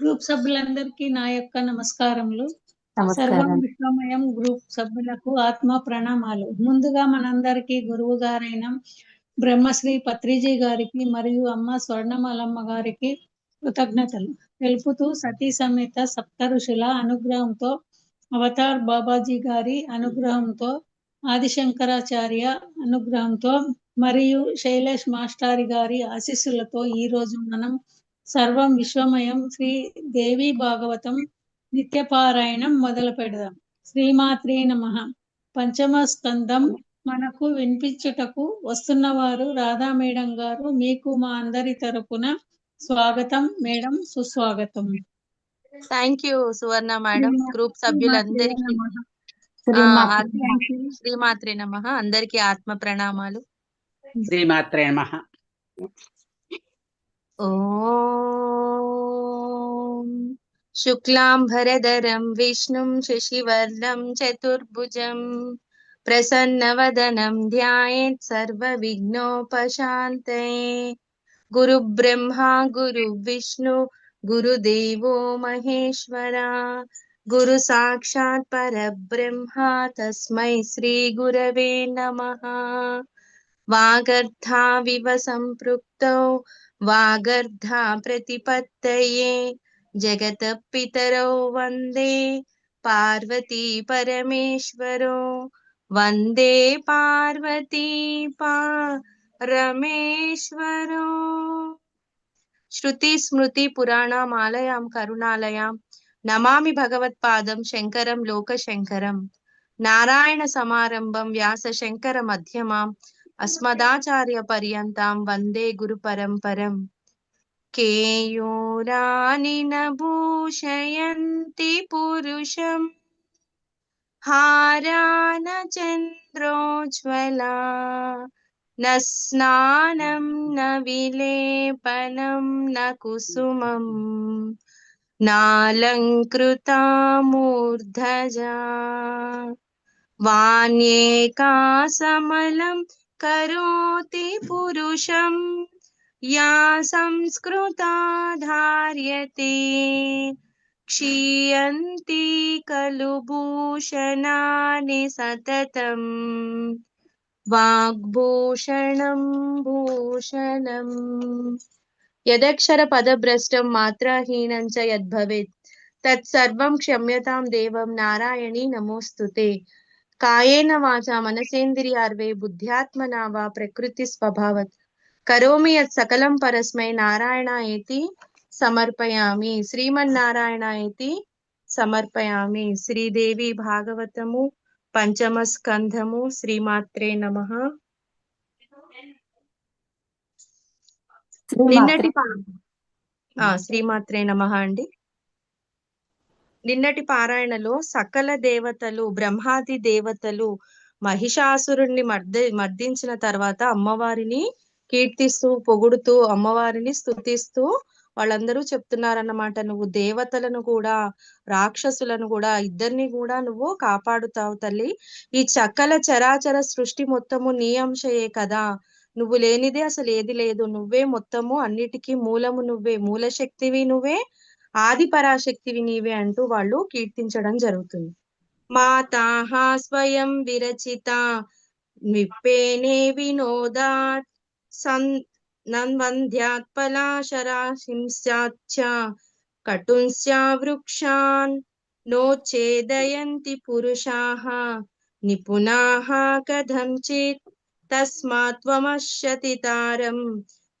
Group సభ్యులందరికీ నా యొక్క నమస్కారములు. సర్వం విశ్వమయం గ్రూప్ సభ్యులకు ఆత్మ ప్రణామాలు. ముందుగా మనందరికీ గురువు గారైన బ్రహ్మశ్రీ పత్రిజీ గారికి మరియు అమ్మ స్వర్ణమాలమ్మ గారికి కృతజ్ఞతలు. తెలుపుతూ సతీ సమేత సప్త ఋషుల అనుగ్రహంతో అవతార్ బాబాజీ గారి అనుగ్రహంతో ఆదిశంకరాచార్య అనుగ్రహంతో మరియు శైలేష్ మాస్టారి గారి ఆశీస్సులతో ఈ రోజు మనం సర్వం విశ్వమయం శ్రీ దేవి భాగవతం నిత్యపారాయణం మొదలు పెడదాం. శ్రీమాత్రే నమ. పంచమ స్కందం మనకు వినిపించుటకు వస్తున్న వారు రాధా మేడం గారు మీకు మా అందరి తరపున స్వాగతం. మేడం సుస్వాగతం. Thank you Suvarna madam. Group సభ్యులందరికీ శ్రీమాత్రే నమ. అందరికీ ఆత్మ ప్రణామాలు. శ్రీమాత్రే నమః. ఓం శుక్లాంబరధరం విష్ణుం శశివర్ణం చతుర్భుజం ప్రసన్నవదనం ధ్యాయేత్ సర్వ విఘ్నోపశాంతయే గురు బ్రహ్మా గురు విష్ణు గురుదేవో మహేశ్వర. గురు సాక్షాత్ పరబ్రహ్మ తస్మై वागर्धा प्रतिपत्तये जगतपितरौ वन्दे पार्वती వాగర్ధా ప్రతిపత్తయే జగత పితరౌ వందే పార్వతీ పరమేశ్వరో వందే పార్వతీ పరమేశ్వరో శృతి స్మృతి పురాణమాలయాం కరుణాలయాం నమామి భగవత్పాదం శంకరం లోకశంకరం నారాయణ సమారంభం వ్యాస శంకర మధ్యమాం अस्मदाचार्यपर्यन्तां वंदे गुरुपरम्परम् केयोरानि न भूषयन्ति पुरुषम् हारान चन्द्रोज्ज्वला, न स्नानं, न विलेपनं, न कुसुम नालङ्कृता मूर्धजा वाण्येका समलं करोति पुरुषम या संस्कृता धार्यते क्षीयन्ति कलुभूषणानि सततम्। वाग्भूषणम् भूषणम्। यदक्षर यदक्षरपदभ्रष्टं मात्राहीनं च यद्भवेत्। तत्सर्वं क्षम्यतां देवं। नारायणी नमोऽस्तु ते। కాయేన వాచా మనసేంద్రియార్వే బుద్ధ్యాత్మనా వా ప్రకృతి స్వభావత్. కరోమి యత్ సకలం పరస్మై నారాయణ ఏతి సమర్పయామి. శ్రీమన్నారాయణ ఏతి సమర్పయామి. శ్రీదేవి భాగవతము పంచమ స్కంధము శ్రీమాత్రే నమః. నిన్నటి శ్రీమాత్రే నమః అండి. నిన్నటి పారాయణలో సకల దేవతలు బ్రహ్మాది దేవతలు మహిషాసురుణ్ణి మర్ద మర్దించిన తర్వాత అమ్మవారిని కీర్తిస్తూ పొగుడుతూ అమ్మవారిని స్తుతిస్తూ వాళ్ళందరూ చెప్తున్నారన్నమాట. నువ్వు దేవతలను కూడా రాక్షసులను కూడా ఇద్దరిని కూడా నువ్వు కాపాడుతావు తల్లి. ఈ చక్కల చరాచర సృష్టి మొత్తము నీ అంశయే కదా. నువ్వు లేనిదే అసలు ఏది లేదు. నువ్వే మొత్తము అన్నిటికీ మూలము నువ్వే. మూల శక్తివి నువ్వే ఆది పరాశక్తివి నీవే అంటూ వాళ్ళు కీర్తించడం జరుగుతుంది. మాతాహ స్వయం విరచిత నిప్పేనే వినోదాత్ సన్ నన్వంధ్యాత్ పలాశరాశింశ్చాచ్చ కటుంశ్చ వృక్షాన్ నోచేదయంతి పురుషాః నిపుణాః కథంచిత్ తస్మాత్ తస్మాత్వమశ్యతి తారం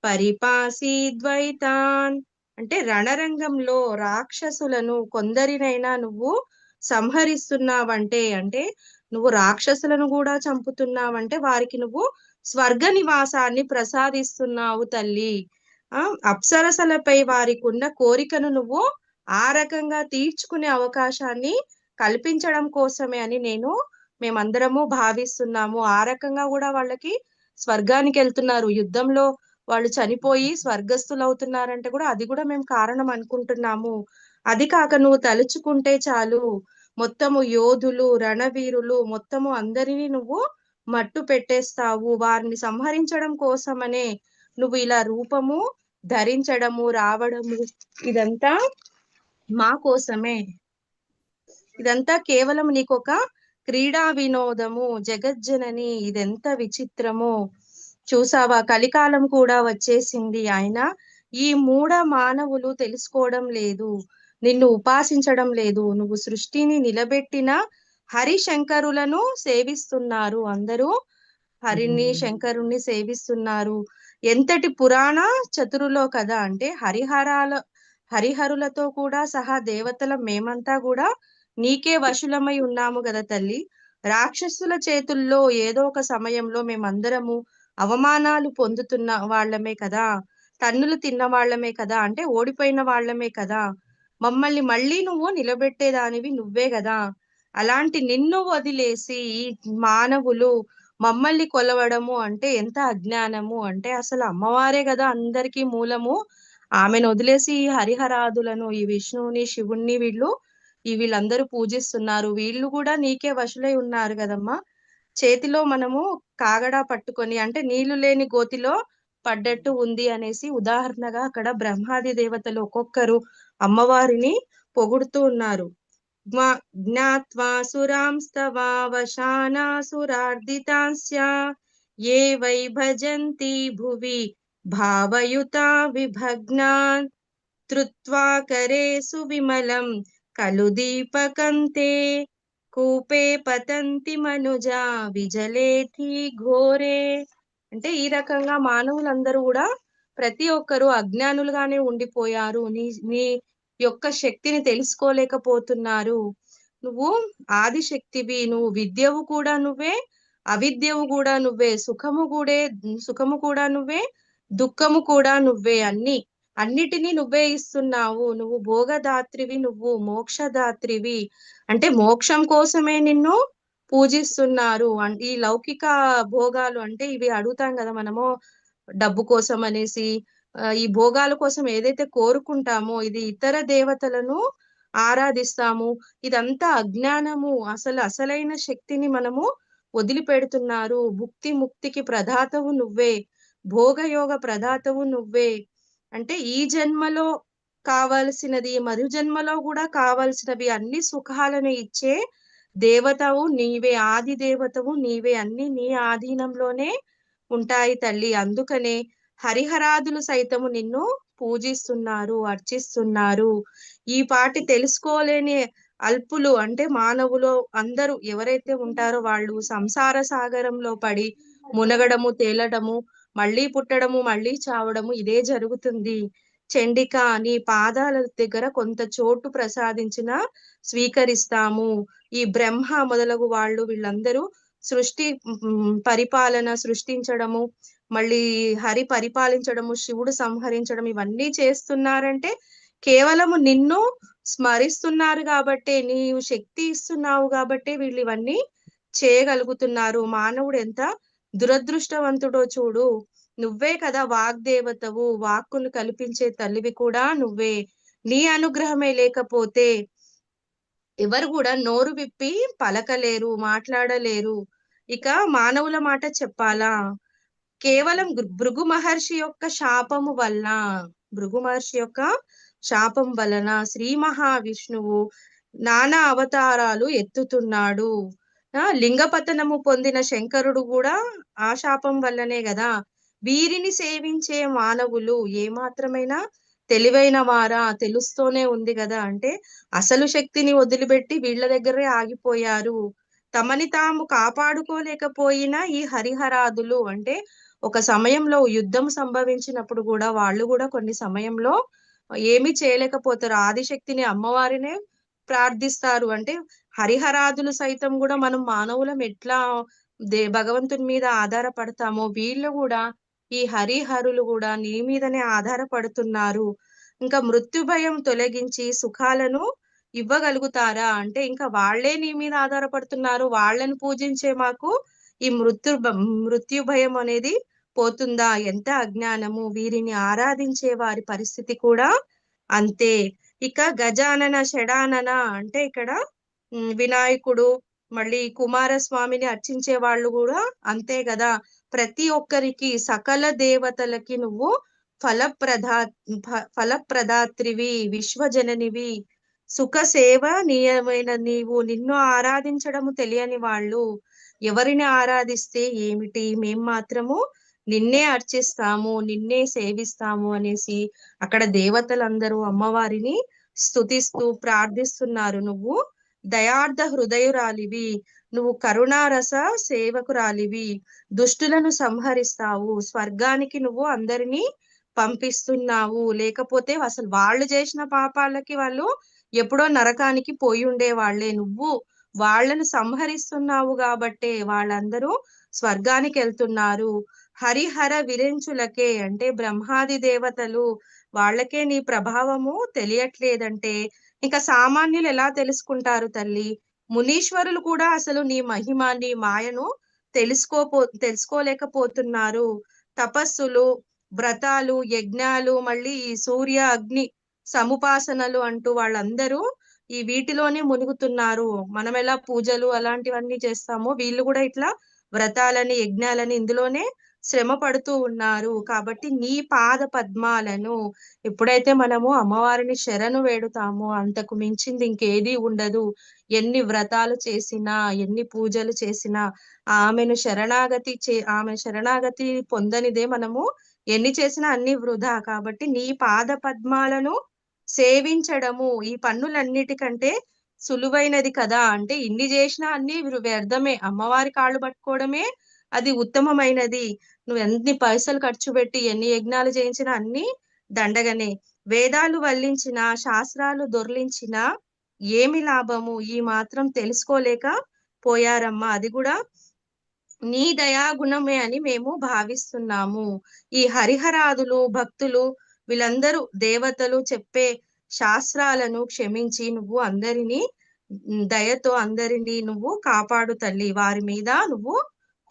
పరిపాసీద్వైతాన్ అంటే రణరంగంలో రాక్షసులను కొందరినైనా నువ్వు సంహరిస్తున్నావంటే అంటే నువ్వు రాక్షసులను కూడా చంపుతున్నావంటే వారికి నువ్వు స్వర్గ నివాసాన్ని ప్రసాదిస్తున్నావు తల్లి. ఆ అప్సరసలపై వారికి ఉన్న కోరికను నువ్వు ఆ రకంగా తీర్చుకునే అవకాశాన్ని కల్పించడం కోసమే అని నేను మేమందరము భావిస్తున్నాము. ఆ రకంగా కూడా వాళ్ళకి స్వర్గానికి వెళ్తున్నారు యుద్ధంలో వాళ్ళు చనిపోయి స్వర్గస్థులు అవుతున్నారంటే కూడా అది కూడా మేము కారణం అనుకుంటున్నాము. అది కాక నువ్వు తలుచుకుంటే చాలు మొత్తము యోధులు రణవీరులు మొత్తము అందరినీ నువ్వు మట్టు పెట్టేస్తావు. వారిని సంహరించడం కోసమనే నువ్వు ఇలా రూపము ధరించడము రావడము ఇదంతా మా కోసమే. ఇదంతా కేవలం నీకొక క్రీడా వినోదము జగజ్జనని ఇదెంత విచిత్రము. చూసావా? కలికాలం కూడా వచ్చేసింది ఆయన ఈ మూఢ మానవులు తెలుసుకోవడం లేదు నిన్ను ఉపాసించడం లేదు. నువ్వు సృష్టిని నిలబెట్టిన హరి శంకరులను సేవిస్తున్నారు. అందరూ హరిని శంకరుణ్ణి సేవిస్తున్నారు. ఎంతటి పురాణ చతురులో కదా అంటే హరిహరాల హరిహరులతో కూడా సహా దేవతల మేమంతా కూడా నీకే వశులమై ఉన్నాము కదా తల్లి. రాక్షసుల చేతుల్లో ఏదో ఒక సమయంలో మేమందరము అవమానాలు పొందుతున్న వాళ్ళమే కదా? తన్నులు తిన్న వాళ్ళమే కదా? అంటే ఓడిపోయిన వాళ్ళమే కదా? మమ్మల్ని మళ్ళీ నువ్వు నిలబెట్టేదానివి నువ్వే కదా? అలాంటి నిన్ను వదిలేసి ఈ మానవులు మమ్మల్ని కొలవడము అంటే ఎంత అజ్ఞానము? అంటే అసలు అమ్మవారే కదా అందరికీ మూలము. ఆమెను వదిలేసి ఈ హరిహరాదులను ఈ విష్ణువుని శివుణ్ణి వీళ్ళు ఈ వీళ్ళందరూ పూజిస్తున్నారు. వీళ్ళు కూడా నీకే వశులై ఉన్నారు కదమ్మా. చేతిలో మనము కాగడా పట్టుకొని అంటే నీళ్ళు లేని గోతిలో పడ్డట్టు ఉంది అనేసి ఉదాహరణగా అక్కడ బ్రహ్మాది దేవతలు ఒక్కొక్కరు అమ్మవారిని పొగుడుతూ ఉన్నారు. జ్ఞాత్వా ఏ వై భజంతి భువి భావయుతా విభగ్నా త్రుత్వా సువిమలం కలు దీపకంతే కూపే పతంతి మనుజ విజలేతి ఘోరే. అంటే ఈ రకంగా మానవులందరూ కూడా ప్రతి ఒక్కరూ అజ్ఞానులుగానే ఉండిపోయారు. నీ నీ యొక్క శక్తిని తెలుసుకోలేకపోతున్నారు. నువ్వు ఆది శక్తివి నువ్వు విద్యవు కూడా నువ్వే అవిద్యవు కూడా నువ్వే సుఖము కూడా సుఖము కూడా నువ్వే దుఃఖము కూడా నువ్వే అన్ని. అన్నిటినీ నువ్వే ఇస్తున్నావు. నువ్వు భోగదాత్రివి నువ్వు మోక్షదాత్రివి. అంటే మోక్షం కోసమే నిన్ను పూజిస్తున్నారు. ఈ లౌకిక భోగాలు అంటే ఇవి అడుగుతాం కదా మనము. డబ్బు కోసం అనేసి ఈ భోగాల కోసం ఏదైతే కోరుకుంటామో ఇది ఇతర దేవతలను ఆరాధిస్తాము. ఇదంతా అజ్ఞానము. అసలు అసలైన శక్తిని మనము వదిలిపెడుతున్నారు. భుక్తి ముక్తికి ప్రధాతవు నువ్వే. భోగయోగ ప్రధాతవు నువ్వే. అంటే ఈ జన్మలో కావలసినది మరు జన్మలో కూడా కావలసినవి అన్ని సుఖాలను ఇచ్చే దేవతవు నీవే ఆది దేవతవు నీవే అన్ని నీ ఆధీనంలోనే ఉంటాయి తల్లి. అందుకనే హరిహరాదులు సైతము నిన్ను పూజిస్తున్నారు అర్చిస్తున్నారు. ఈ పాటి తెలుసుకోలేని అల్పులు అంటే మానవులు అందరూ ఎవరైతే ఉంటారో వాళ్ళు సంసార సాగరంలో పడి మునగడము తేలడము మళ్ళీ పుట్టడము మళ్ళీ చావడము ఇదే జరుగుతుంది. చండిక నీ పాదాల దగ్గర కొంత చోటు ప్రసాదించిన స్వీకరిస్తాము. ఈ బ్రహ్మ మొదలగు వాళ్ళు వీళ్ళందరూ సృష్టి పరిపాలన సృష్టించడము మళ్ళీ హరి పరిపాలించడము శివుడు సంహరించడం ఇవన్నీ చేస్తున్నారంటే కేవలము నిన్ను స్మరిస్తున్నారు కాబట్టే నీవు శక్తి ఇస్తున్నావు కాబట్టే వీళ్ళు ఇవన్నీ చేయగలుగుతున్నారు. మానవుడు ఎంత దురదృష్టవంతుడో చూడు. నువ్వే కదా వాగ్దేవతవు. వాక్కును కల్పించే తల్లివి కూడా నువ్వే. నీ అనుగ్రహమే లేకపోతే ఎవరు కూడా నోరు విప్పి పలకలేరు మాట్లాడలేరు. ఇక మానవుల మాట చెప్పాలా? కేవలం భృగు మహర్షి యొక్క శాపము వలన భృగు మహర్షి యొక్క శాపం వలన శ్రీ మహావిష్ణువు నానా అవతారాలు ఎత్తుతున్నాడు. లింగపతనము పొందిన శంకరుడు కూడా ఆ శాపం వల్లనే కదా వీరిని సేవించే మానవులు ఏమాత్రమైనా తెలివైన వారా తెలుస్తూనే ఉంది కదా అంటే అసలు శక్తిని వదిలిపెట్టి వీళ్ళ దగ్గరే ఆగిపోయారు. తమని తాము కాపాడుకోలేకపోయినా ఈ హరిహరాదులు అంటే ఒక సమయంలో యుద్ధం సంభవించినప్పుడు కూడా వాళ్ళు కూడా కొన్ని సమయంలో ఏమీ చేయలేకపోతారు. ఆదిశక్తిని అమ్మవారినే ప్రార్థిస్తారు అంటే హరిహరాదులు సైతం కూడా మనం మానవులం ఎట్లా దే భగవంతుని మీద ఆధారపడతామో వీళ్ళు కూడా ఈ హరిహరులు కూడా నీ మీదనే ఆధారపడుతున్నారు. ఇంకా మృత్యు భయం తొలగించి సుఖాలను ఇవ్వగలుగుతారా? అంటే ఇంకా వాళ్ళే నీ మీద ఆధారపడుతున్నారు. వాళ్ళని పూజించే మాకు ఈ మృత్యు మృత్యు భయం అనేది పోతుందా? ఎంత అజ్ఞానము. వీరిని ఆరాధించే వారి పరిస్థితి కూడా అంతే. ఇక గజానన షడానన అంటే ఇక్కడ వినాయకుడు మళ్ళీ కుమారస్వామిని అర్చించే వాళ్ళు కూడా అంతే కదా. ప్రతి ఒక్కరికి సకల దేవతలకి నువ్వు ఫలప్రదా ఫ- ఫలప్రదాత్రివి విశ్వజననివి. సుఖ సేవ నియమైన నీవు నిన్ను ఆరాధించడము తెలియని వాళ్ళు. ఎవరిని ఆరాధిస్తే ఏమిటి? మేం మాత్రము నిన్నే అర్చిస్తాము నిన్నే సేవిస్తాము అనేసి అక్కడ దేవతలందరూ అమ్మవారిని స్తుతిస్తూ ప్రార్థిస్తున్నారు నువ్వు. దయార్థ హృదయురాలివి. నువ్వు కరుణారస సేవకురాలివి. దుష్టులను సంహరిస్తావు. స్వర్గానికి నువ్వు అందరినీ పంపిస్తున్నావు. లేకపోతే అసలు వాళ్ళు చేసిన పాపాలకి వాళ్ళు ఎప్పుడో నరకానికి పోయి ఉండే వాళ్ళే నువ్వు వాళ్ళను సంహరిస్తున్నావు కాబట్టే వాళ్ళందరూ స్వర్గానికి వెళ్తున్నారు. హరిహర విరించులకే అంటే బ్రహ్మాది దేవతలు. వాళ్ళకే నీ ప్రభావము తెలియట్లేదంటే ఇంకా సామాన్యులు ఎలా తెలుసుకుంటారు తల్లి? మునీశ్వరులు కూడా అసలు నీ మహిమ నీ మాయను తెలుసుకోపో తెలుసుకోలేకపోతున్నారు. తపస్సులు వ్రతాలు యజ్ఞాలు మళ్ళీ ఈ సూర్య అగ్ని సముపాసనలు అంటూ వాళ్ళందరూ ఈ వీటిలోనే మునుగుతున్నారు. మనం ఎలా పూజలు అలాంటివన్నీ చేస్తామో వీళ్ళు కూడా ఇట్లా వ్రతాలని యజ్ఞాలని ఇందులోనే శ్రమ పడుతూ ఉన్నారు. కాబట్టి నీ పాద పద్మాలను ఎప్పుడైతే మనము అమ్మవారిని శరణు వేడుతామో అంతకు మించింది ఇంకేది ఉండదు. ఎన్ని వ్రతాలు చేసినా ఎన్ని పూజలు చేసినా ఆమెను శరణాగతి చే ఆమె శరణాగతి పొందనిదే మనము ఎన్ని చేసినా అన్ని వృధా. కాబట్టి నీ పాద పద్మాలను సేవించడము ఈ పన్నులన్నిటికంటే సులువైనది కదా. అంటే ఇన్ని చేసినా అన్ని వ్యర్థమే. అమ్మవారి కాళ్ళు పట్టుకోవడమే అది ఉత్తమమైనది. నువ్వు ఎన్ని పైసలు ఖర్చు పెట్టి ఎన్ని యజ్ఞాలు చేయించినా అన్ని దండగనే. వేదాలు వల్లించిన శాస్త్రాలు దొర్లించిన ఏమి లాభము? ఈ మాత్రం తెలుసుకోలేక పోయారమ్మా. అది కూడా నీ దయాగుణమే అని మేము భావిస్తున్నాము. ఈ హరిహరాదులు భక్తులు వీళ్ళందరూ దేవతలు చెప్పే శాస్త్రాలను క్షమించి నువ్వు అందరినీ దయతో అందరినీ నువ్వు కాపాడు తల్లి. వారి మీద నువ్వు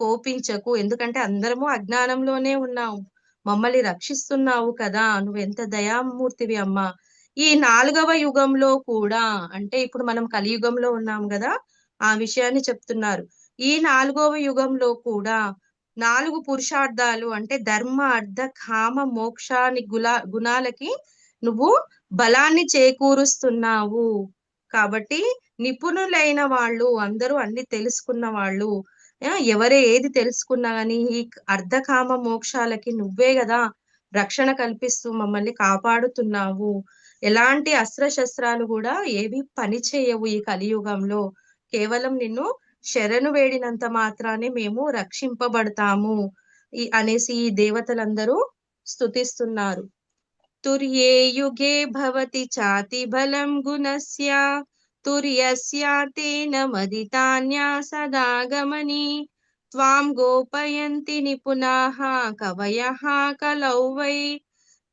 కోపించకు. ఎందుకంటే అందరము అజ్ఞానంలోనే ఉన్నావు మమ్మల్ని రక్షిస్తున్నావు కదా నువ్వు ఎంత దయామూర్తివి అమ్మా. ఈ నాలుగవ యుగంలో కూడా అంటే ఇప్పుడు మనం కలియుగంలో ఉన్నాం కదా ఆ విషయాన్ని చెప్తున్నారు. ఈ నాలుగవ యుగంలో కూడా నాలుగు పురుషార్థాలు అంటే ధర్మ అర్థ కామ మోక్షాని గులా గుణాలకి నువ్వు బలాన్ని చేకూరుస్తున్నావు. కాబట్టి నిపుణులైన వాళ్ళు అందరూ అన్ని తెలుసుకున్న వాళ్ళు ఎవరే ఏది తెలుసుకున్నా కానీ ఈ అర్ధకామ మోక్షాలకి నువ్వే కదా రక్షణ కల్పిస్తూ మమ్మల్ని కాపాడుతున్నావు. ఎలాంటి అస్త్రశస్త్రాలు కూడా ఏవి పని చేయవు ఈ కలియుగంలో. కేవలం నిన్ను శరణు వేడినంత మాత్రానే మేము రక్షింపబడతాము ఈ అనేసి ఈ దేవతలందరూ స్తుతిస్తున్నారు. తుర్యే యుగే భవతి చాతి బలం గుణస్య తుర్యస్యాతేన మదితాన్యా సదాగమని త్వాం గోపయంతి నిపుణాః కవయః కలౌ వై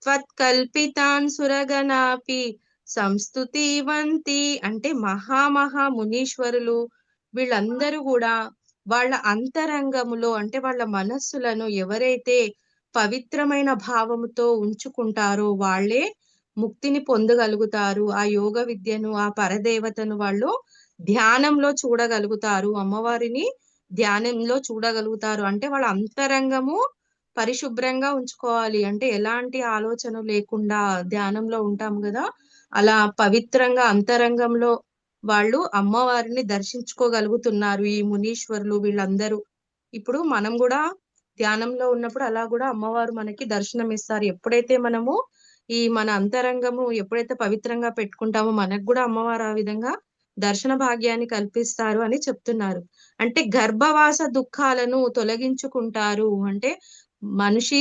త్వత్కల్పితాన్ సురగణాపి సంస్తుతివంతి అంటే మహామహా మునీశ్వరులు వీళ్ళందరూ కూడా వాళ్ళ అంతరంగములో అంటే వాళ్ళ మనస్సులను ఎవరైతే పవిత్రమైన భావముతో ఉంచుకుంటారో వాళ్ళే ముక్తిని పొందగలుగుతారు. ఆ యోగ విద్యను ఆ పరదేవతను వాళ్ళు ధ్యానంలో చూడగలుగుతారు. అమ్మవారిని ధ్యానంలో చూడగలుగుతారు. అంటే వాళ్ళ అంతరంగము పరిశుభ్రంగా ఉంచుకోవాలి. అంటే ఎలాంటి ఆలోచన లేకుండా ధ్యానంలో ఉంటాం కదా. అలా పవిత్రంగా అంతరంగంలో వాళ్ళు అమ్మవారిని దర్శించుకోగలుగుతున్నారు. ఈ మునీశ్వరులు వీళ్ళందరూ. ఇప్పుడు మనం కూడా ధ్యానంలో ఉన్నప్పుడు అలా కూడా అమ్మవారు మనకి దర్శనం ఇస్తారు ఎప్పుడైతే మనము ఈ మన అంతరంగము ఎప్పుడైతే పవిత్రంగా పెట్టుకుంటామో మనకు కూడా అమ్మవారు ఆ విధంగా దర్శన భాగ్యాన్ని కల్పిస్తారు అని చెప్తున్నారు. అంటే గర్భవాస దుఃఖాలను తొలగించుకుంటారు. అంటే మనిషి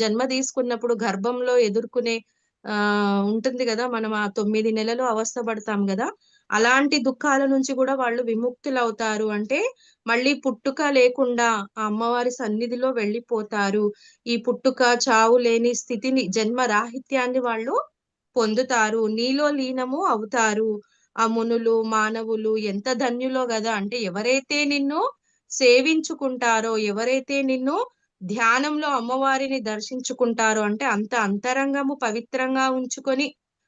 జన్మ తీసుకున్నప్పుడు గర్భంలో ఎదుర్కొనే ఆ ఉంటుంది కదా మనం ఆ తొమ్మిది నెలలు అవస్థ పడతాం కదా అలాంటి దుఃఖాల నుంచి కూడా వాళ్ళు విముక్తులు అవుతారు అంటే మళ్ళీ పుట్టుక లేకుండా ఆ అమ్మవారి సన్నిధిలో వెళ్ళిపోతారు. ఈ పుట్టుక చావు లేని స్థితిని జన్మ రాహిత్యాన్ని వాళ్ళు పొందుతారు. నీలో లీనము అవుతారు. ఆ మునులు మానవులు ఎంత ధన్యులో కదా! అంటే ఎవరైతే నిన్ను సేవించుకుంటారో ఎవరైతే నిన్ను ధ్యానంలో అమ్మవారిని దర్శించుకుంటారో అంటే అంత అంతరంగము పవిత్రంగా ఉంచుకొని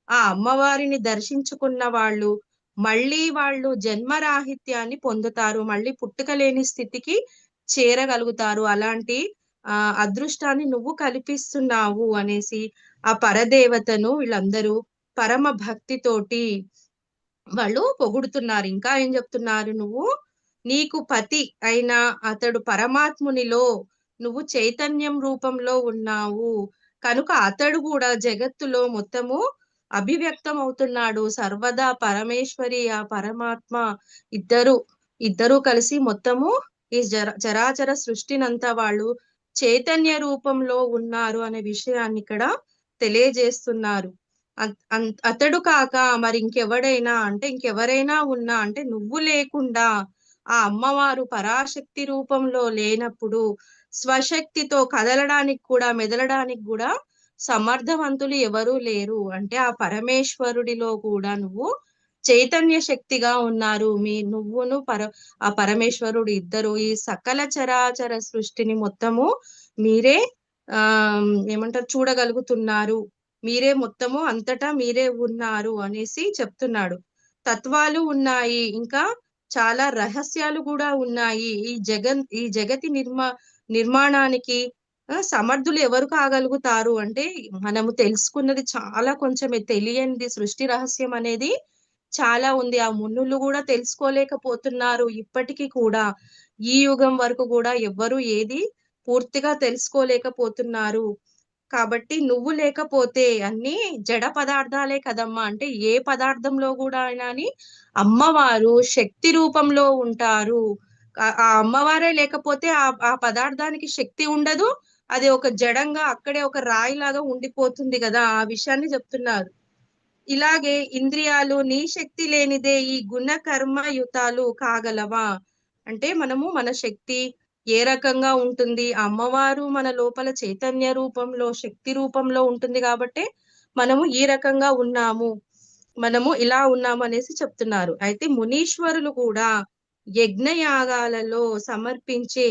ఆ అమ్మవారిని దర్శించుకున్న వాళ్ళు మళ్ళీ వాళ్ళు జన్మరాహిత్యాన్ని పొందుతారు మళ్ళీ పుట్టుక లేని స్థితికి చేరగలుగుతారు. అలాంటి ఆ అదృష్టాన్ని నువ్వు కల్పిస్తున్నావు అనేసి ఆ పరదేవతను వీళ్ళందరూ పరమ భక్తితోటి వాళ్ళు పొగుడుతున్నారు. ఇంకా ఏం చెప్తున్నారు? నువ్వు నీకు పతి అయిన అతడు పరమాత్మునిలో నువ్వు చైతన్యం రూపంలో ఉన్నావు. కనుక అతడు కూడా జగత్తులో మొత్తము అభివ్యక్తం అవుతున్నాడు సర్వదా పరమేశ్వరి ఆ పరమాత్మ ఇద్దరు ఇద్దరు కలిసి మొత్తము ఈ జర చరాచర సృష్టినంతా వాళ్ళు చైతన్య రూపంలో ఉన్నారు అనే విషయాన్ని ఇక్కడ తెలియజేస్తున్నారు. అ- అతడు కాక మరి ఇంకెవడైనా అంటే ఇంకెవరైనా ఉన్నా అంటే నువ్వు లేకుండా ఆ అమ్మవారు పరాశక్తి రూపంలో లేనప్పుడు స్వశక్తితో కదలడానికి కూడా మెదలడానికి కూడా సమర్థవంతులు ఎవరూ లేరు. అంటే ఆ పరమేశ్వరుడిలో కూడా నువ్వు చైతన్య శక్తిగా ఉన్నారు. మీ నువ్వును పర ఆ పరమేశ్వరుడు ఇద్దరు ఈ సకల చరాచర సృష్టిని మొత్తము మీరే ఆ ఏమంటారు చూడగలుగుతున్నారు. మీరే మొత్తము అంతటా మీరే ఉన్నారు అనేసి చెప్తున్నాడు. తత్వాలు ఉన్నాయి. ఇంకా చాలా రహస్యాలు కూడా ఉన్నాయి. ఈ జగన్ ఈ జగతి నిర్మా నిర్మాణానికి సమర్థులు ఎవరు కాగలుగుతారు అంటే మనము తెలుసుకున్నది చాలా కొంచెమే తెలియనిది సృష్టి రహస్యం అనేది చాలా ఉంది. ఆ మునులు కూడా తెలుసుకోలేకపోతున్నారు ఇప్పటికీ కూడా. ఈ యుగం వరకు కూడా ఎవ్వరు ఏది పూర్తిగా తెలుసుకోలేకపోతున్నారు. కాబట్టి నువ్వు లేకపోతే అన్ని జడ పదార్థాలే కదమ్మా. అంటే ఏ పదార్థంలో కూడా అయినా అని అమ్మవారు శక్తి రూపంలో ఉంటారు. ఆ- ఆ అమ్మవారే లేకపోతే ఆ ఆ పదార్థానికి శక్తి ఉండదు. అది ఒక జడంగా అక్కడే ఒక రాయిలాగా ఉండిపోతుంది కదా ఆ విషయాన్ని చెప్తున్నారు. ఇలాగే ఇంద్రియాలు నీ శక్తి లేనిదే ఈ గుణ కర్మయుతాలు కాగలవా? అంటే మనము మన శక్తి ఏ రకంగా ఉంటుంది? అమ్మవారు మన లోపల చైతన్య రూపంలో శక్తి రూపంలో ఉంటుంది కాబట్టి మనము ఈ రకంగా ఉన్నాము మనము ఇలా ఉన్నాము అనేసి చెప్తున్నారు. అయితే మునీశ్వరులు కూడా యజ్ఞయాగాలలో సమర్పించే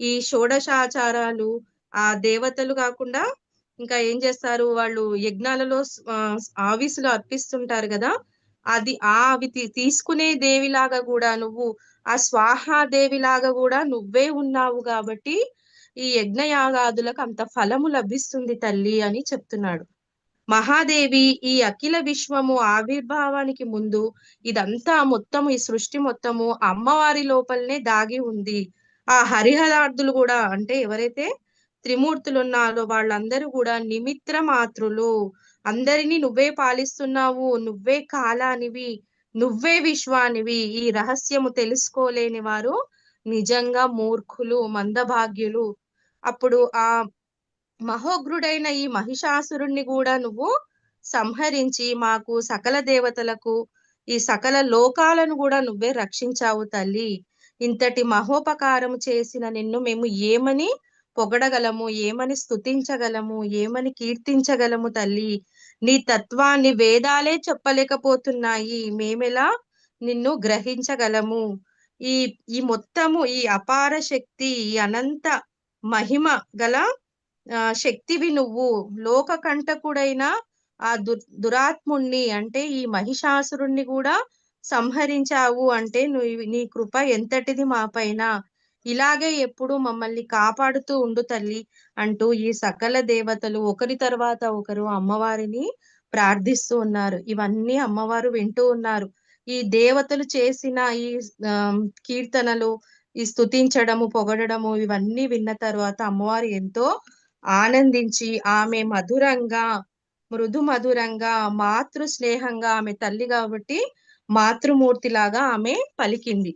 ఈ షోడశాచారాలు ఆ దేవతలు కాకుండా ఇంకా ఏం చేస్తారు? వాళ్ళు యజ్ఞాలలో ఆవిసులు అర్పిస్తుంటారు కదా? అది ఆ అవి తీ- తీసుకునే దేవిలాగా కూడా నువ్వు ఆ స్వాహా దేవిలాగా కూడా నువ్వే ఉన్నావు కాబట్టి ఈ యజ్ఞయాగాదులకు అంత ఫలము లభిస్తుంది తల్లి అని చెప్తున్నాడు. మహాదేవి ఈ అఖిల విశ్వము ఆవిర్భావానికి ముందు ఇదంతా మొత్తము ఈ సృష్టి మొత్తము అమ్మవారి లోపలనే దాగి ఉంది. ఆ హరిహరార్థులు కూడా అంటే ఎవరైతే త్రిమూర్తులు ఉన్నారో వాళ్ళందరూ కూడా నిమిత్ర మాత్రులు అందరినీ నువ్వే పాలిస్తున్నావు నువ్వే కాలానివి నువ్వే విశ్వానివి. ఈ రహస్యము తెలుసుకోలేని వారు నిజంగా మూర్ఖులు మందభాగ్యులు. అప్పుడు ఆ మహోగ్రుడైన ఈ మహిషాసురుణ్ణి కూడా నువ్వు సంహరించి మాకు సకల దేవతలకు ఈ సకల లోకాలను కూడా నువ్వే రక్షించావు తల్లి. ఇంతటి మహోపకారం చేసిన నిన్ను మేము ఏమని పొగడగలము ఏమని స్తుతించగలము ఏమని కీర్తించగలము తల్లి? నీ తత్వాన్ని వేదాలే చెప్పలేకపోతున్నాయి. మేమెలా నిన్ను గ్రహించగలము? ఈ ఈ మొత్తము ఈ అపార శక్తి ఈ అనంత మహిమ గల ఆ, శక్తివి నువ్వు. లోక కంటకుడైన ఆ దు దురాత్ముణ్ణి అంటే ఈ మహిషాసురుణ్ణి కూడా సంహరించావు. అంటే నువ్వు నీ కృప ఎంతటిది మా పైన? ఇలాగే ఎప్పుడు మమ్మల్ని కాపాడుతూ ఉండు తల్లి అంటూ ఈ సకల దేవతలు ఒకరి తర్వాత ఒకరు అమ్మవారిని ప్రార్థిస్తూ ఉన్నారు. ఇవన్నీ అమ్మవారు వింటూ ఉన్నారు. ఈ దేవతలు చేసిన ఈ కీర్తనలు ఈ స్థుతించడము పొగడము ఇవన్నీ విన్న తర్వాత అమ్మవారు ఎంతో ఆనందించి ఆమె మధురంగా మృదు మధురంగా మాతృ స్నేహంగా ఆమె తల్లి కాబట్టి మాతృమూర్తిలాగా ఆమె పలికింది.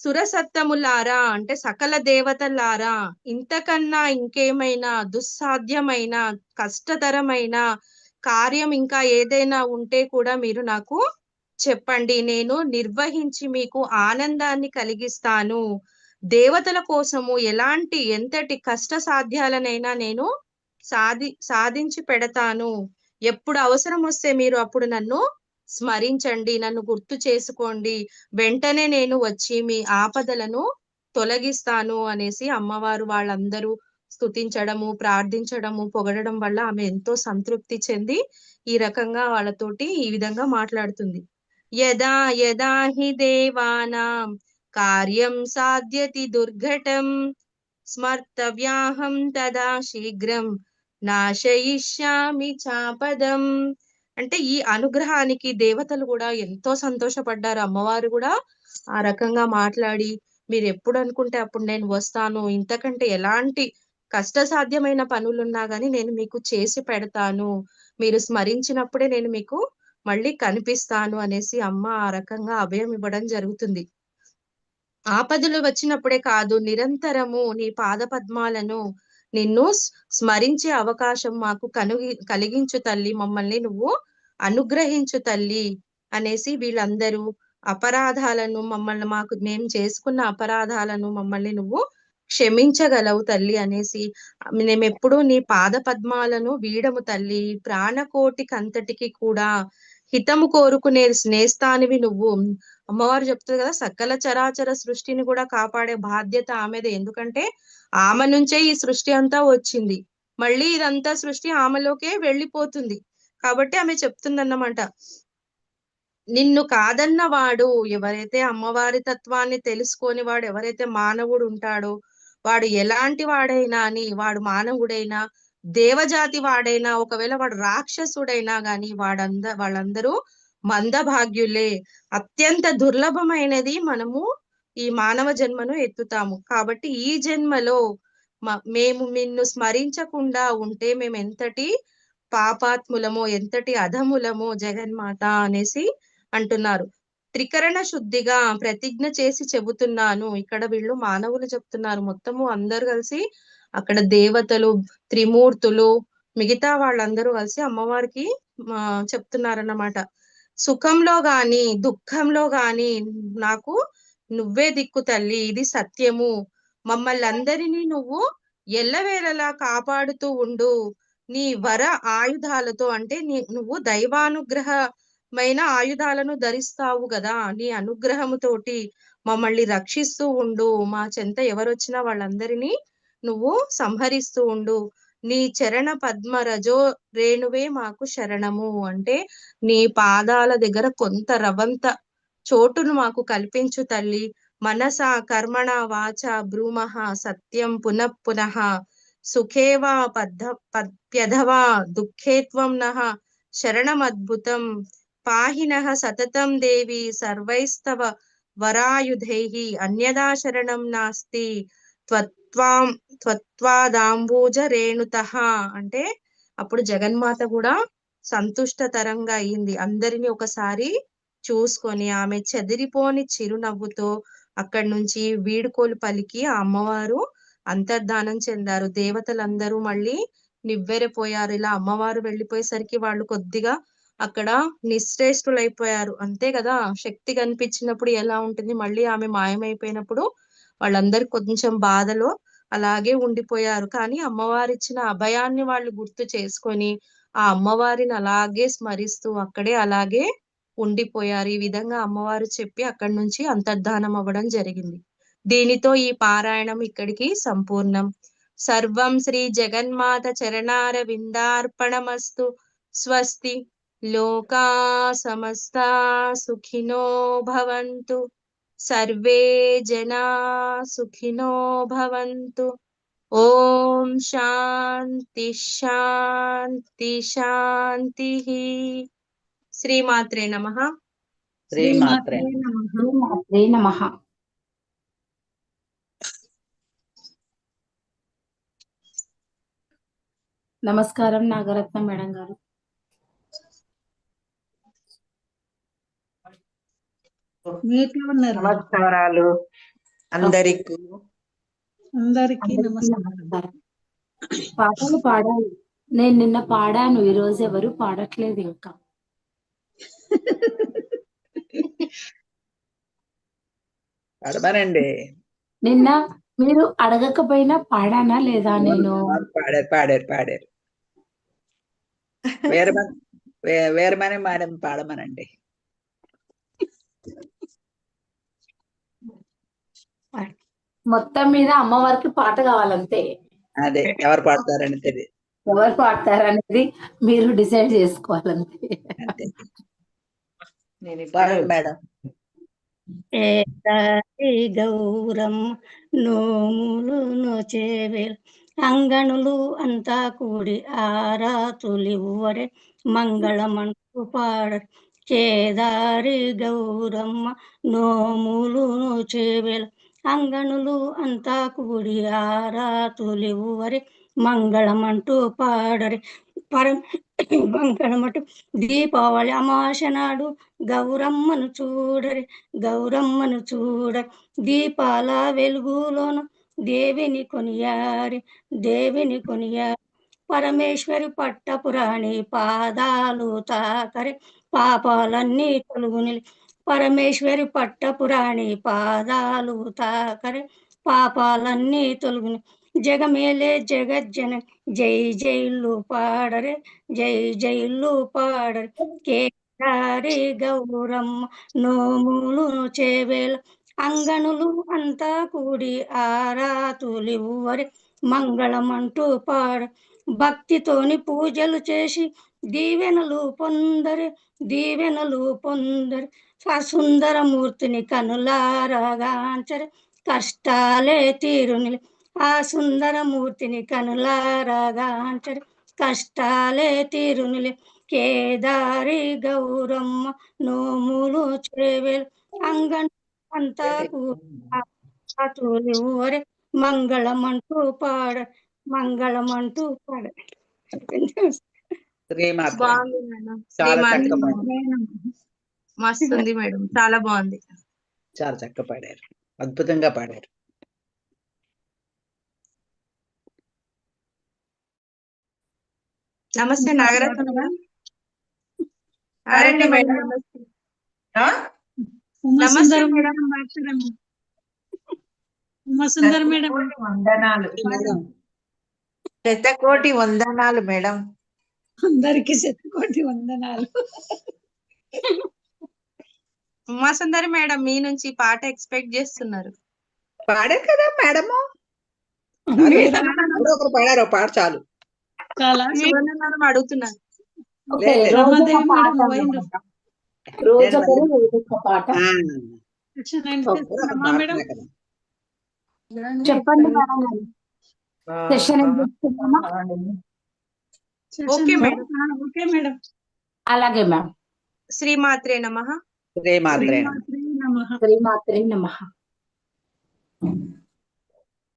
సురసత్తములారా అంటే సకల దేవతలారా ఇంతకన్నా ఇంకేమైనా దుస్సాధ్యమైన కష్టతరమైన కార్యం ఇంకా ఏదైనా ఉంటే కూడా మీరు నాకు చెప్పండి. నేను నిర్వహించి మీకు ఆనందాన్ని కలిగిస్తాను. దేవతల కోసము ఎలాంటి ఎంతటి కష్ట సాధ్యాలనైనా నేను సాధి సాధించి పెడతాను. ఎప్పుడు అవసరం వస్తే మీరు అప్పుడు నన్ను స్మరించండి నన్ను గుర్తు చేసుకోండి వెంటనే నేను వచ్చి మీ ఆపదలను తొలగిస్తాను అనేసి అమ్మవారు వాళ్ళందరూ స్థుతించడము ప్రార్థించడము పొగడడం వల్ల ఆమె ఎంతో సంతృప్తి చెంది ఈ రకంగా వాళ్ళతోటి ఈ విధంగా మాట్లాడుతుంది. యదా యదా హి దేవానాం కార్యం సాధ్యతి దుర్ఘటం స్మర్తవ్యాహం తదా శీఘ్రం నాశయిష్యామి చాపదం. అంటే ఈ అనుగ్రహానికి దేవతలు కూడా ఎంతో సంతోషపడ్డారు. అమ్మవారు కూడా ఆ రకంగా మాట్లాడి మీరు ఎప్పుడు అనుకుంటే అప్పుడు నేను వస్తాను. ఇంతకంటే ఎలాంటి కష్టసాధ్యమైన పనులున్నా గాని నేను మీకు చేసి పెడతాను. మీరు స్మరించినప్పుడే నేను మీకు మళ్ళీ కనిపిస్తాను అనేసి అమ్మ ఆ రకంగా అభయం ఇవ్వడం జరుగుతుంది. ఆపదలు వచ్చినప్పుడే కాదు నిరంతరము నీ పాద పద్మాలను నిన్ను స్మరించే అవకాశం మాకు కనుగి కలిగించు తల్లి మమ్మల్ని నువ్వు అనుగ్రహించు తల్లి అనేసి వీళ్ళందరూ అపరాధాలను మమ్మల్ని మాకు మేము చేసుకున్న అపరాధాలను మమ్మల్ని నువ్వు క్షమించగలవు తల్లి అనేసి మేము ఎప్పుడూ నీ పాద పద్మాలను వీడము తల్లి. ప్రాణకోటికంతటికి కూడా హితము కోరుకునే స్నేహితానివి నువ్వు. అమ్మవారు చెప్తుంది కదా సకల చరాచర సృష్టిని కూడా కాపాడే బాధ్యత ఆమెదే. ఎందుకంటే ఆమె నుంచే ఈ సృష్టి అంతా వచ్చింది. మళ్ళీ ఇదంతా సృష్టి ఆమెలోకే వెళ్ళిపోతుంది. కాబట్టి ఆమె చెప్తుందన్నమాట నిన్ను కాదన్న వాడు ఎవరైతే అమ్మవారి తత్వాన్ని తెలుసుకొని వాడు ఎవరైతే మానవుడు ఉంటాడో వాడు ఎలాంటి వాడైనా అని వాడు మానవుడైనా దేవజాతి వాడైనా ఒకవేళ వాడు రాక్షసుడైనా గాని వాడంద వాళ్ళందరూ మందభాగ్యులే. అత్యంత దుర్లభమైనది మనము ఈ మానవ జన్మను ఎత్తుతాము. కాబట్టి ఈ జన్మలో మ- మేము నిన్ను స్మరించకుండా ఉంటే మేము ఎంతటి పాపాత్ములమో ఎంతటి అధములమో జగన్మాత అనేసి అంటున్నారు. త్రికరణ శుద్ధిగా ప్రతిజ్ఞ చేసి చెబుతున్నాను. ఇక్కడ వీళ్ళు మానవులు చెప్తున్నారు. మొత్తము అందరు కలిసి అక్కడ దేవతలు త్రిమూర్తులు మిగతా వాళ్ళందరూ కలిసి అమ్మవారికి చెప్తున్నారన్నమాట. సుఖంలో గాని దుఃఖంలో గాని నాకు నువ్వే దిక్కు తల్లి ఇది సత్యము. మమ్మల్ని అందరినీ నువ్వు ఎల్లవేళలా కాపాడుతూ ఉండు. నీ వర ఆయుధాలతో అంటే నీ నువ్వు దైవానుగ్రహమైన ఆయుధాలను ధరిస్తావు కదా నీ అనుగ్రహముతోటి మమ్మల్ని రక్షిస్తూ ఉండు. మా చెంత ఎవరొచ్చినా వాళ్ళందరినీ నువ్వు సంహరిస్తూ ఉండు. నీ చరణ పద్మ రజో రేణువే మాకు శరణము. అంటే నీ పాదాల దగ్గర కొంత రవంత చోటును మాకు కల్పించు తల్లి. మనస కర్మణ వాచ భ్రూమహ సత్యం పునః పునః. సుఖేవా పద్ధ ప్యధవా దుఃఖేత్వం నహ శరణమద్భుతం పాహిన సతతం దేవి సర్వైస్తవ వరాయుధై. అన్యదా శరణం నాస్తి. త్వత్వాం త్వత్వాదాంబూజ రేణుతః అంటే అప్పుడు జగన్మాత కూడా సంతుష్టతరంగా అయింది. అందరిని ఒకసారి చూసుకొని ఆమె చెదిరిపోని చిరునవ్వుతో అక్కడి నుంచి వీడుకోలు పలికి ఆ అమ్మవారు అంతర్ధానం చెందారు. దేవతలందరూ మళ్ళీ నివ్వెరపోయారు. ఇలా అమ్మవారు వెళ్ళిపోయేసరికి వాళ్ళు కొద్దిగా అక్కడ నిశ్రేష్ఠులైపోయారు అంతే కదా శక్తి కనిపించినప్పుడు ఎలా ఉంటుంది? మళ్ళీ ఆమె మాయమైపోయినప్పుడు వాళ్ళందరూ కొంచెం బాధలో అలాగే ఉండిపోయారు. కానీ అమ్మవారు ఇచ్చిన అభయాన్ని వాళ్ళు గుర్తు చేసుకొని ఆ అమ్మవారిని అలాగే స్మరిస్తూ అక్కడే అలాగే ఉండిపోయారు. ఈ విధంగా అమ్మవారు చెప్పి అక్కడి నుంచి అంతర్ధానం అవ్వడం జరిగింది. దీనితో ఈ పారాయణం ఇక్కడికి సంపూర్ణం. సర్వం శ్రీ జగన్మాత చరణార విందార్పణమస్తు స్వస్తి. లోకా సమస్త సుఖినో భవంతు. సర్వే జనా సుఖినో భవంతు ఓం శాంతి శాంతి శాంతి శ్రీమాత్రే నమ శ్రీమాత్రే శ్రీమాత్రే నమః నమస్కారం నాగరత్న మేడం గారు మీట్లో ఉన్నారు నమస్కారాలు. అందరికి. అందరికీ నమస్కారం. పాటలు పాడాలి. నేను నిన్న పాడాను ఈ రోజు ఎవరు పాడట్లేదు ఇంకా. పాడమనండి. నిన్న మీరు అడగకపోయినా పాడానా లేదా నేను? పాడారు పాడారు పాడారు. వేరమని వే- వేరమని మేడం పాడమనండి. మొత్తం మీద అమ్మవారికి పాట కావాలంతే. అదే ఎవరు పాడతారని తెలియదు ఎవరు పాడతారనేది మీరు డిసైడ్ చేసుకోవాలంతే. మేడం. ఏదారి గౌరం నోములు నోచేవే అంగణులు అంతా కూడి ఆరాతులివ్వడే మంగళమంటూ పాడరి కేదారి గౌరమ్మ నోములు చేవెల అంగణులు అంతా కూడి ఆరాతులివ్వరి మంగళమంటూ పాడరి. పరం మంగళమంటూ దీపావళి అమాస నాడు గౌరమ్మను చూడరి. గౌరమ్మను చూడరి. దీపాల వెలుగులోన దేవిని కొనియారి. దేవిని కొనియారి. పరమేశ్వరి పట్టపురాణి పాదాలు తాకరి. పాపాలన్నీ తొలుగునిలి పరమేశ్వరి పట్టపురాణి పాదాలు తాకరి పాపాలన్నీ తొలగిన. జగమేలే జగజ్జన జై జైలు పాడరే జై జైలు పాడరే. కేసారి గౌరమ్మ నోములు చేవేల అంగనులు అంతా కూడి ఆరాతులివ్వరి మంగళమంటూ పాడ భక్తితోని పూజలు చేసి దీవెనలు పొందరు దీవెనలు పొందరు. ఆ సుందరమూర్తిని కనులారగాంచరి కష్టాలే తీరుని ఆ సుందరమూర్తిని కనులారగాంచరి కష్టాలే తీరునిలే. కేదారి గౌరమ్మ నోములు చేవేలు. అంగన్ అంతా కూతురు మంగళమంటూ పాడ మంగళమంటూ పాడ. బాగుంది మేడం. చాలా శ్రీమాత చక్కగా పాడారు. మస్తు ఉంది మేడం. చాలా బాగుంది. చాలా చక్కగా పాడారు. అద్భుతంగా పాడారు. నమస్తే నాగరత్న మేడం. నమస్తే. మేడం. కోటి వందనాలు. శతకోటి వందనాలు మేడం. అందరికి శతకోటి వందనాలు. ఉమాసుందరి మేడం మీ నుంచి పాట ఎక్స్పెక్ట్ చేస్తున్నారు. పాడారు కదా మేడము? ఒకరు పాడారు పాట చాలు. చాలా మేడం అడుగుతున్నారు. చెప్పండి మేడం గారు సెషన్ ఏం చేస్తున్నామా సెక్షన్ ఓకే నైన్. మేడం. ఆ, ఓకే మేడం అలాగే మ్యామ్ శ్రీమాత్రే నమః శ్రీమాత్రే శ్రీమాత్రే నమః శ్రీమాత్రి నమ